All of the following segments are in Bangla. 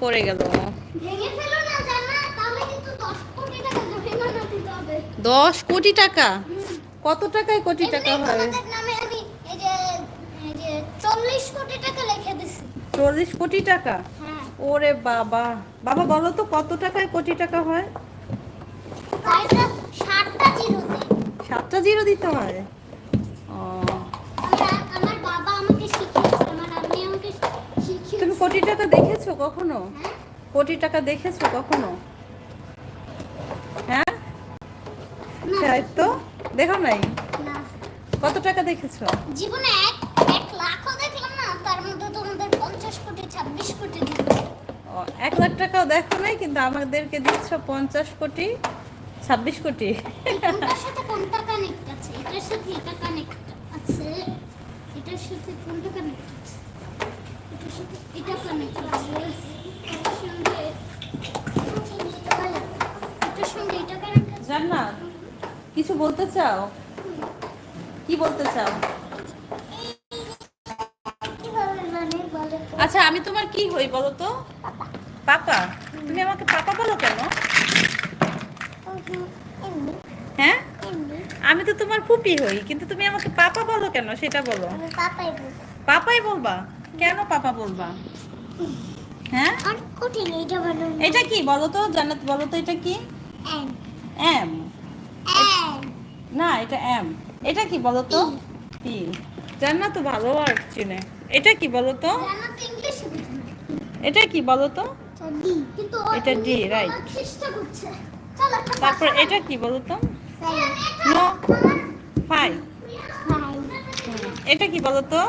পড়ে গেল। ভেঙে ফেলো না জানা? তাহলে কিন্তু 10 কোটি টাকা জরিমানা দিতে হবে। দশ কোটি টাকা? কত টাকায় কোটি টাকা হয়? তোমাদের নামে আমি এই যে এই যে 40 কোটি টাকা চল্লিশ কোটি টাকা? হ্যাঁ। ওরে বাবা। বাবা বলো তো কত টাকায় কোটি টাকা হয়? তাইটা 60টা জিরোতে সাতটা জিরো দিতে হয়? কোটি টাকা দেখেছ কখনো? কোটি টাকা দেখেছ কখনো? হ্যাঁ? তো দেখো নাই? না। কত টাকা দেখেছ? জীবনে এক এক লাখও দেখলাম না তার মধ্যে তোমাদের পঞ্চাশ কোটি ছাব্বিশ কোটি ও, এক লাখ টাকাও দেখো নাই কিন্তু আমাদেরকে দিচ্ছ পঞ্চাশ কোটি ছাব্বিশ কোটি। কোনটার সাথে কোনটা কানেক্ট আছে? এটার সাথে এটা কানেক্ট আছে? এটার সাথে কোনটা কানেক্ট জান্নাত কিছু বলতে চাও? কি বলতে চাও? আচ্ছা আমি তোমার কি হই বলো তো? পাপা তুমি আমাকে পাপা বলো কেন? হ্যাঁ? আমি তো তোমার ফুপি হই কিন্তু তুমি আমাকে পাপা বলো কেন সেটা বলো। পাপাই পাপাই বলবা? কেন পাপা বলবা? হ্যাঁ? কঠিন এইটা বানাবো এটা কি বলো তো জান্নাত বলো তো এটা কি? N M. না এটা এম। এটা কি বলো তো পি। জান্নাত তো ভালো আর চিনে। এটা কি বলো তো এটা কি বলো তো ডি। কিন্তু এটা করছে। চল তারপর এটা কি বলো তো নো ফাইভ। এটা কি বলো তো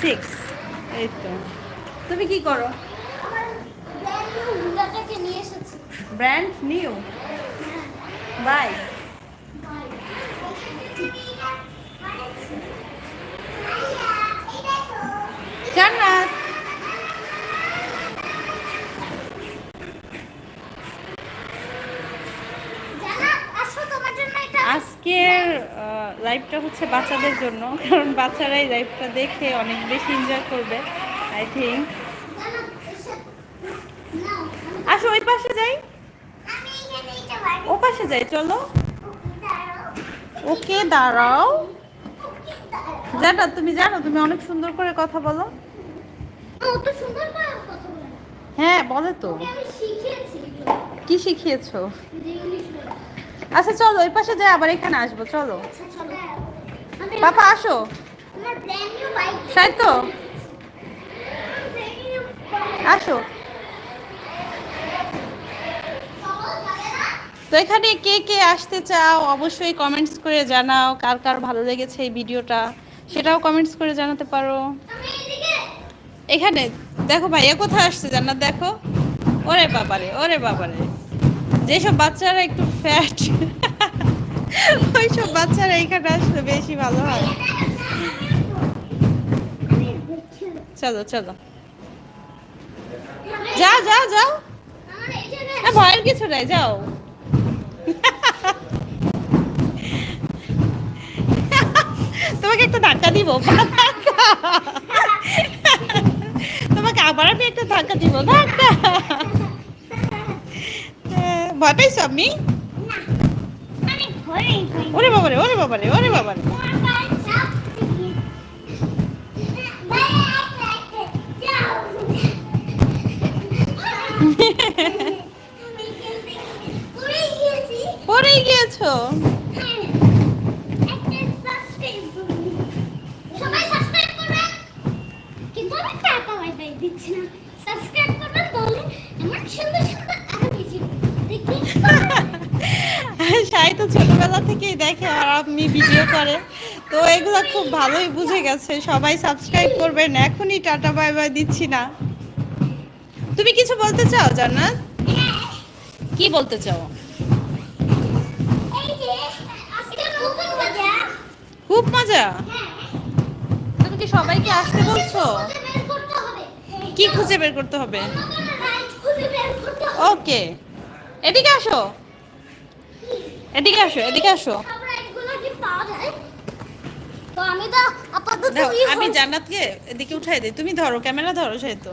সিক্স এই তো। তুমি কি করো? ব্র্যান্ড নিউ বাই জান্নাত জানা আসো তোমার জন্য এটা আজকের লাইভটা হচ্ছে বাচ্চাদের জন্য, কারণ বাচ্চারা এই লাইভটা দেখে অনেক বেশি এনজয় করবে আই থিঙ্ক আসো, ওই পাশে যাই। ও পাশে যাই, চলো। ওকে, দাঁড়াও। জানো, তুমি জানো, তুমি অনেক সুন্দর করে কথা বলো। হ্যাঁ বলে তো। কি শিখিয়েছো? আচ্ছা চলো, ওই পাশে যাই, আবার এখানে আসব, চলো। পাপা, আসো। সাই তো আসো। তো এখানে কে কে আসতে চাও, অবশ্যই কমেন্টস করে জানাও, কার কার ভালো লেগেছে এই ভিডিওটা, সেটাও কমেন্টস করে জানাতে পারো। এখানে, দেখো ভাইয়া কোথায় আসছে জান্নাত, দেখো। ওরে বাবারে ওরে বাবারে। যেসব বাচ্চারা একটু ফ্যাট ওইসব বাচ্চারা এখানে আসলে বেশি ভালো হয়। চলো চলো। যা যা যাও। না ভয়ের কিছু নাই, যাও। তোমাকে একটা ধাক্কা দিব তোমাকে আবার আমি একটা ধাক্কা দিব, ধাক্কা। ভয় পাইছো আমি? ওরে বাবারে ওরে বাবারে ওরে বাবারে। পড়েই গিয়েছো? দিচ্ছি না সাবস্ক্রাইব করবেন তাহলে সুন্দর সুন্দর আরও সাই তো ছোটবেলা থেকেই দেখে আর আপনি ভিডিও করে। তো এগুলো খুব ভালোই বুঝে গেছে। সবাই সাবস্ক্রাইব করবেন। এখনই টাটা বাই বাই দিচ্ছি না। তুমি কিছু বলতে চাও জান্নাত? কি বলতে চাও? খুব মজা। হ্যাঁ। তুমি কি সবাইকে আসতে বলছো? কি খুঁজে বের করতে হবে? রাইট খুঁজে বের করতে হবে। ওকে এদিকে আসো। এদিকে আসো এদিকে আসো। আমি জান্নাতকে এদিকে উঠাই দিই। তুমি ধরো ক্যামেরা ধরো সেই তো